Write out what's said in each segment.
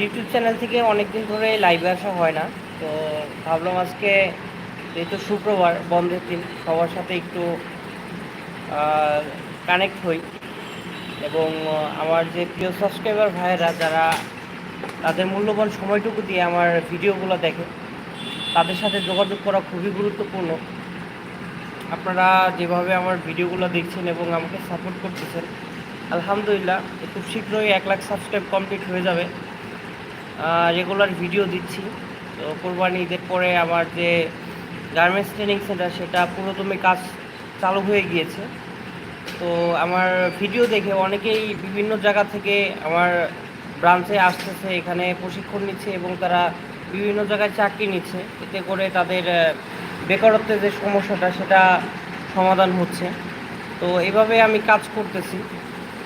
YouTube channel থেকে অনেক দিন ধরে লাইভে আসা হয় না। তো ভাবলাম আজকে যেহেতু শুক্রবার, বন্ধের দিন, সবার সাথে একটু কানেক্ট হই। এবং আমার যে প্রিয় সাবস্ক্রাইবার ভাইয়েরা যারা তাদের মূল্যবান সময়টুকু দিয়ে আমার ভিডিওগুলো দেখে, তাদের সাথে যোগাযোগ করা খুবই গুরুত্বপূর্ণ। আপনারা যেভাবে আমার ভিডিওগুলো দেখছেন এবং আমাকে সাপোর্ট করতেছেন, আলহামদুলিল্লাহ খুব শীঘ্রই এক লাখ সাবস্ক্রাইব কমপ্লিট হয়ে যাবে। রেগুলার ভিডিও দিচ্ছি। তো কোরবানি ঈদের পরে আমার যে গার্মেন্টস ট্রেনিং সেন্টার সেটা পুরোদমে কাজ চালু হয়ে গিয়েছে। তো আমার ভিডিও দেখে অনেকেই বিভিন্ন জায়গা থেকে আমার ব্রাঞ্চে আসতেছে, এখানে প্রশিক্ষণ নিচ্ছে এবং তারা বিভিন্ন জায়গায় চাকরি নিচ্ছে। এতে করে তাদের বেকারত্বের যে সমস্যাটা, সেটা সমাধান হচ্ছে। তো এভাবে আমি কাজ করতেছি।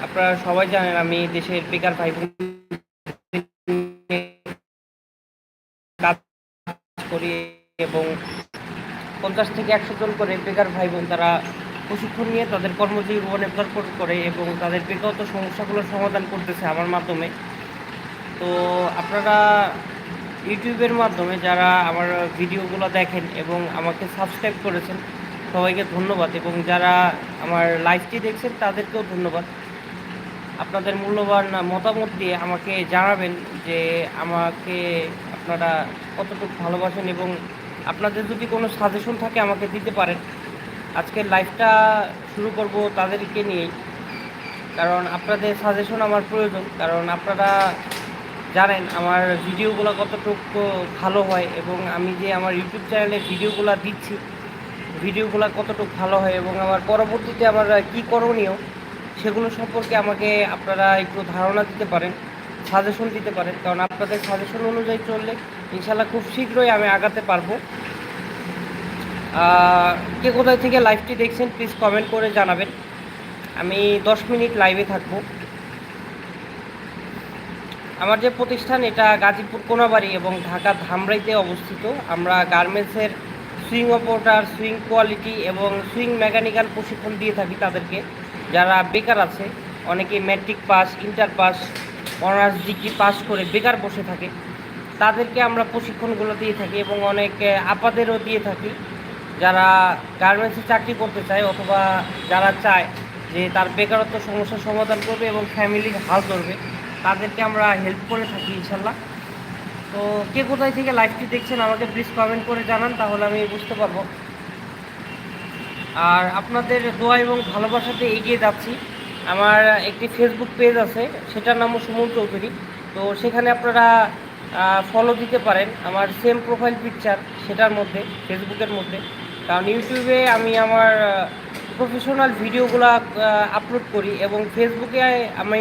আপনারা সবাই জানেন আমি দেশের বেকার ভাই এবং পঞ্চাশ থেকে একশো জন করে বেকার ভাই বোন তারা প্রশিক্ষণ নিয়ে তাদের কর্মজীবনে প্রকট করে এবং তাদের বেকারত্ব সমস্যাগুলোর সমাধান করতেছে আমার মাধ্যমে। তো আপনারা ইউটিউবের মাধ্যমে যারা আমার ভিডিওগুলো দেখেন এবং আমাকে সাবস্ক্রাইব করেছেন, সবাইকে ধন্যবাদ এবং যারা আমার লাইভটি দেখছেন তাদেরকেও ধন্যবাদ। আপনাদের মূল্যবান মতামত দিয়ে আমাকে জানাবেন যে আমাকে আপনারা কতটুকু ভালোবাসেন এবং আপনাদের যদি কোনো সাজেশন থাকে, আমাকে দিতে পারেন। আজকের লাইভটা শুরু করব তাদেরকে নিয়েই। কারণ আপনাদের সাজেশন আমার প্রয়োজন। কারণ আপনারা জানেন, আমার ভিডিওগুলো কতটুকু ভালো হয় এবং আমি যে আমার ইউটিউব চ্যানেলে ভিডিওগুলো দিচ্ছি, ভিডিওগুলো কতটুকু ভালো হয় এবং আমার পরবর্তীতে আমার কী করণীয়, সেগুলো সম্পর্কে আমাকে আপনারা একটু ধারণা দিতে পারেন। সাজেশন দিতে পারেন, কারণ আপনাদের সাজেশন অনুযায়ী চললে ইনশাল্লাহ খুব শীঘ্রই আমি আগাতে পারব। কে কোথায় থেকে লাইভটি দেখছেন প্লিজ কমেন্ট করে জানাবেন। আমি দশ মিনিট লাইভে থাকব। আমার যে প্রতিষ্ঠান, এটা গাজীপুর কোনাবাড়ি এবং ঢাকা ধামরাইতে অবস্থিত। আমরা গার্মেন্টসের সুইং অপারেটার, সুইং কোয়ালিটি এবং সুইং মেকানিক্যাল প্রশিক্ষণ দিয়ে থাকি তাদেরকে। যারা বেকার আছে, অনেকে matric pass, inter pass honours degree pass করে বেকার বসে থাকে। তাদেরকে আমরা প্রশিক্ষণগুলো দিয়ে থাকি এবং অনেক আপাদেরও দিয়ে থাকি। যারা গার্মেন্টসে চাকরি করতে চায় অথবা যারা চায় যে তার বেকারত্ব সমস্যার সমাধান করবে এবং ফ্যামিলির হাল ধরবে, তাদেরকে আমরা হেল্প করে থাকি ইনশাল্লাহ। তো কে কোথায় থেকে লাইভটি দেখছেন আমাকে প্লিজ কমেন্ট করে জানান, তাহলে আমি বুঝতে পারব। আর আপনাদের দোয়া এবং ভালোবাসাতে এগিয়ে যাচ্ছি। আমার একটি ফেসবুক পেজ আছে, সেটার নামও সুমন চৌধুরী। তো সেখানে আপনারা ফলো দিতে পারেন আমার সেম প্রোফাইল পিকচার সেটার মধ্যে ফেসবুকের মধ্যে। কারণ ইউটিউবে আমি আমার প্রফেশনাল ভিডিওগুলো আপলোড করি এবং ফেসবুকে আমি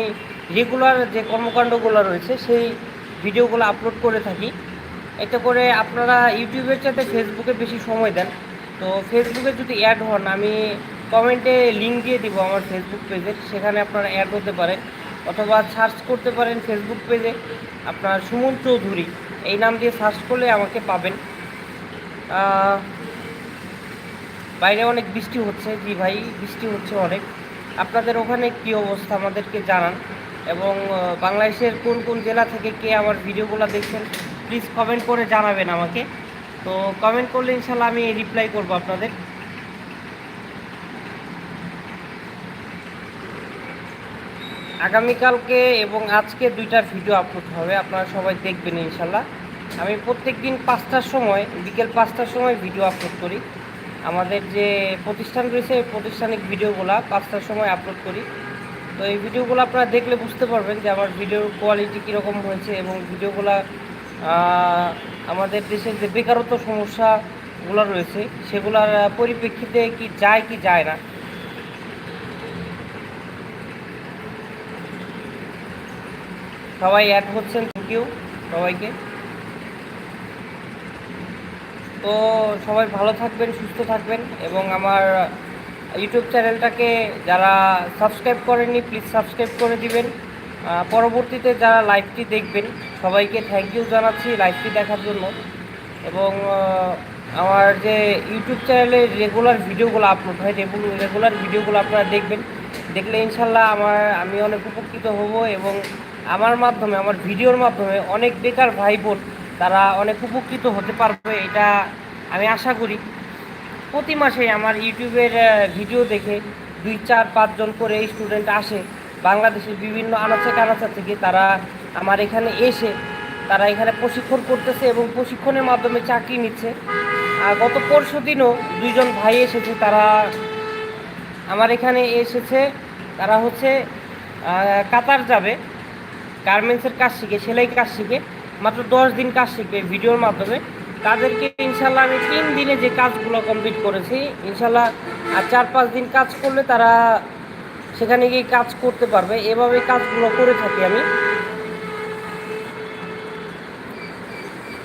রেগুলার যে কর্মকাণ্ডগুলো রয়েছে, সেই ভিডিওগুলো আপলোড করে থাকি। এতে করে আপনারা ইউটিউবের চাইতে ফেসবুকে বেশি সময় দেন। তো ফেসবুকে যদি অ্যাড হন, আমি কমেন্টে লিঙ্ক দিয়ে দিব আমার ফেসবুক পেজে সেখানে আপনারা অ্যাড হতে পারেন অথবা সার্চ করতে পারেন ফেসবুক পেজে আপনার সুমন চৌধুরী। এই নাম দিয়ে সার্চ করলে আমাকে পাবেন। বাইরে অনেক বৃষ্টি হচ্ছে, জি ভাই, বৃষ্টি হচ্ছে অনেক। আপনাদের ওখানে কি অবস্থা আমাদেরকে জানান। এবং বাংলাদেশের কোন কোন জেলা থেকে কে আমার ভিডিওগুলো দেখছেন প্লিজ কমেন্ট করে জানাবেন আমাকে। তো কমেন্ট করলে ইনশাল্লাহ আমি রিপ্লাই করব আপনাদের। আগামীকালকে এবং আজকে দুইটা ভিডিও আপলোড হবে, আপনারা সবাই দেখবেন ইনশাল্লাহ আমি প্রত্যেক দিন পাঁচটার সময়, বিকেল পাঁচটার সময় ভিডিও আপলোড করি। আমাদের যে প্রতিষ্ঠান রয়েছে প্রতিষ্ঠানিক ভিডিওগুলো পাঁচটার সময় আপলোড করি। তো এই ভিডিওগুলো আপনারা দেখলে বুঝতে পারবেন যে আমার ভিডিওর কোয়ালিটি কীরকম হয়েছে এবং ভিডিওগুলো আমাদের দেশের যে বেকারত্ব সমস্যাগুলো রয়েছে, সেগুলোর পরিপ্রেক্ষিতে কি যায় কি যায় না। সবাই অ্যাড হচ্ছেন থ্যাংক ইউ সবাইকে। তো সবাই ভালো থাকবেন, সুস্থ থাকবেন এবং আমার ইউটিউব চ্যানেলটাকে যারা সাবস্ক্রাইব করেননি প্লিজ সাবস্ক্রাইব করে দিবেন। পরবর্তীতে যারা লাইভটি দেখবেন, সবাইকে থ্যাংক ইউ জানাচ্ছি লাইভটি দেখার জন্য। এবং আমার যে ইউটিউব চ্যানেলে রেগুলার ভিডিওগুলো আপলোড হয় রেগুলার ভিডিওগুলো আপনারা দেখবেন। দেখলে ইনশাল্লাহ আমার, আমি অনেক উপকৃত হব এবং আমার মাধ্যমে, আমার ভিডিওর মাধ্যমে অনেক বেকার ভাই বোন তারা অনেক উপকৃত হতে পারবে, এটা আমি আশা করি। প্রতি মাসে আমার ইউটিউবের ভিডিও দেখে দুই, চার পাঁচজন করে স্টুডেন্ট আসে। বাংলাদেশের বিভিন্ন আনাচে কানাচা থেকে তারা আমার এখানে এসে, তারা এখানে প্রশিক্ষণ করতেছে এবং প্রশিক্ষণের মাধ্যমে চাকরি নিচ্ছে। আর গত পরশু দিনও দুইজন ভাই এসেছে, তারা আমার এখানে এসেছে, তারা হচ্ছে কাতার যাবে। গার্মেন্টসের কাজ শিখে, সেলাই কাজ শিখে, মাত্র দশ দিন কাজ শিখবে ভিডিওর মাধ্যমে। তাদেরকে ইনশাল্লাহ আমি তিন দিনে যে কাজগুলো কমপ্লিট করেছি ইনশাল্লাহ আর চার পাঁচ দিন কাজ করলে তারা সেখানে গিয়ে কাজ করতে পারবে। এভাবে কাজগুলো করে থাকি আমি।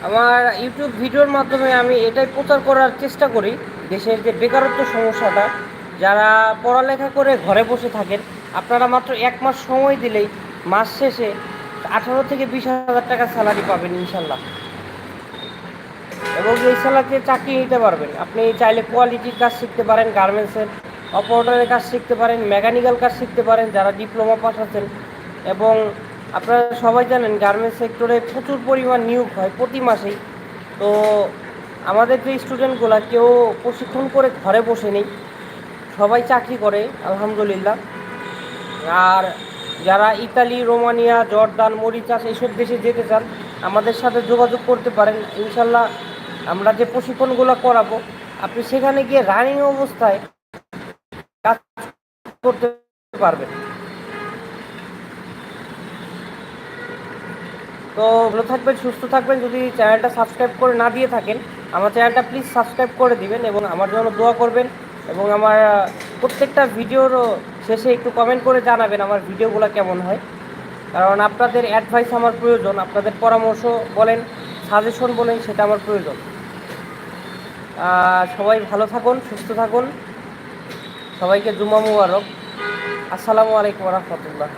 আমার ইউটিউব ভিডিওর মাধ্যমে আমি এটাই প্রচার করার চেষ্টা করি, দেশের যে বেকারত্ব সমস্যাটা যারা পড়ালেখা করে ঘরে বসে থাকেন, আপনারা মাত্র এক মাস সময় দিলেই মাস শেষে আঠারো থেকে বিশ হাজার টাকা স্যালারি পাবেন ইনশাল্লাহ। এবং এই স্যালারিতে চাকরি নিতে পারবেন। আপনি চাইলে কোয়ালিটির কাজ শিখতে পারেন গার্মেন্টসের অপারেটরের কাজ শিখতে পারেন মেকানিক্যাল কাজ শিখতে পারেন, যারা ডিপ্লোমা পাস আছেন। এবং আপনারা সবাই জানেন গার্মেন্টস সেক্টরে প্রচুর পরিমাণ নিয়োগ হয় প্রতি মাসেই। তো আমাদের যে স্টুডেন্টগুলো কেউ প্রশিক্ষণ করে ঘরে বসে নেই। সবাই চাকরি করে, আলহামদুলিল্লাহ। আর যারা ইতালি, রোমানিয়া, জর্দান মরিচাস এইসব দেশে যেতে চান, আমাদের সাথে যোগাযোগ করতে পারেন। ইনশাল্লাহ আমরা যে প্রশিক্ষণগুলো করাবো, আপনি সেখানে গিয়ে রানিং অবস্থায় কাজ করতে পারবেন। তো ভালো থাকবেন, সুস্থ থাকবেন। যদি চ্যানেলটা সাবস্ক্রাইব করে না দিয়ে থাকেন, আমার চ্যানেলটা প্লিজ সাবস্ক্রাইব করে দিবেন এবং আমার জন্য দোয়া করবেন। এবং আমার প্রত্যেকটা ভিডিওরও শেষে একটু কমেন্ট করে জানাবেন আমার ভিডিওগুলো কেমন হয়। কারণ আপনাদের অ্যাডভাইস আমার প্রয়োজন, আপনাদের পরামর্শ বলেন সাজেশন বলেন, সেটা আমার প্রয়োজন। সবাই ভালো থাকুন, সুস্থ থাকুন। সবাইকে জুমা মুবারক। আসসালামু আলাইকুম রহমতুল্লাহ।